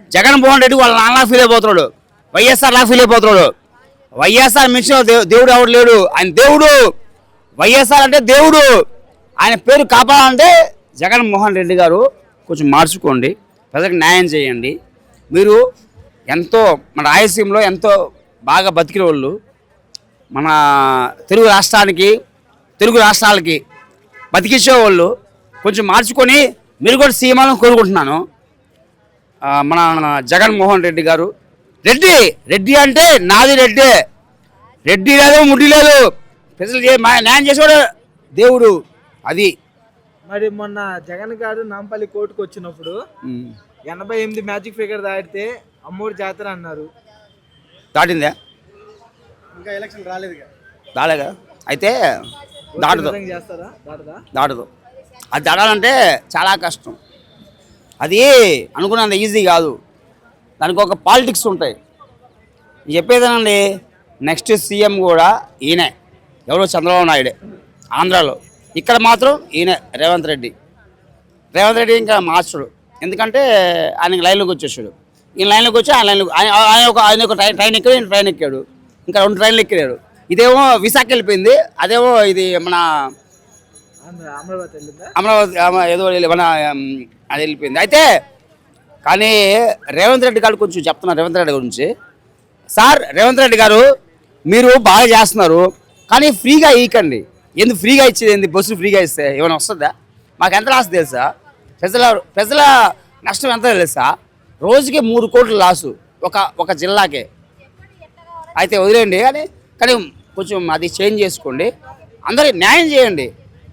జగన్మోహన్ రెడ్డి వాళ్ళ నాన్న ఫీల్ అయిపోతున్నాడు. వైఎస్ఆర్ లా ఫీల్ అయిపోతున్నాడు. వైఎస్ఆర్ మించిన దేవు- దేవుడు ఎవడు లేడు? ఆయన దేవుడు. వైఎస్ఆర్ అంటే దేవుడు. ఆయన పేరు కాపాడాలంటే జగన్మోహన్ రెడ్డి గారు కొంచెం మార్చుకోండి. ప్రజలకు న్యాయం చేయండి. మీరు ఎంతో మన రాయలసీమలో ఎంతో బాగా బతికిన వాళ్ళు. మన తెలుగు రాష్ట్రానికి తెలుగు రాష్ట్రాలకి బతికించే వాళ్ళు. కొంచెం మార్చుకొని మీరు కూడా సీమాలను కోరుకుంటున్నాను. మన జగన్మోహన్ రెడ్డి గారు రెడ్డి రెడ్డి అంటే నాది రెడ్డి రెడ్డి లేదు ముడ్డి లేదు ప్రజలు న్యాయం చేసేవాడు దేవుడు అది మరి మొన్న జగన్ గారు నాంపల్లి కోర్టుకు వచ్చినప్పుడు. ఎనభై ఎనిమిది మ్యాజిక్ ఫిగర్ దాటితే అమ్మూరు జాతర అన్నారు దాటిందా ఇంకా ఎలక్షన్ రాలేదు దాలేగా అయితే దాటదు దాటదా దాటదు అది దాటాలంటే చాలా కష్టం అది అనుకున్నంత ఈజీ కాదు. దానికి ఒక పాలిటిక్స్ ఉంటాయి. నేను చెప్పేదేనండి నెక్స్ట్ సీఎం కూడా ఈయనే. ఎవరో చంద్రబాబు నాయుడే ఆంధ్రాలో. ఇక్కడ మాత్రం ఈయన రేవంత్ రెడ్డి. రేవంత్ రెడ్డి ఇంకా మాస్టరు ఎందుకంటే ఆయనకి లైన్లోకి వచ్చేసాడు. ఈయన లైన్లోకి వచ్చి ఆయన లైన్లోకి ఆయన ఆయన ఒక ఆయన ఒక ట్రైన్ ట్రైన్ ఎక్కాడు ఈయన ట్రైన్ ఎక్కాడు. ఇంకా రెండు ట్రైన్లు ఎక్కాడు ఇదేమో విశాఖ వెళ్ళిపోయింది అదేమో ఇది మన అమరావతి అమరావతి ఏదో మన అది వెళ్ళిపోయింది. అయితే కానీ రేవంత్ రెడ్డి గారు కొంచెం చెప్తున్నారు రేవంత్ రెడ్డి గురించి. సార్ రేవంత్ రెడ్డి గారు మీరు బాగా చేస్తున్నారు కానీ ఫ్రీగా ఇవ్వకండి ఎందుకు ఫ్రీగా ఇచ్చేది ఏంది? బస్సులు ఫ్రీగా ఇస్తే ఏమైనా వస్తుందా? మాకు ఎంత లాస్ తెలుసా? ప్రజల ప్రజల నష్టం ఎంత తెలుసా? రోజుకి మూడు కోట్ల లాసు ఒక ఒక జిల్లాకే. అయితే వదిలేయండి కానీ కానీ కొంచెం అది చేంజ్ చేసుకోండి. అందరికి న్యాయం చేయండి.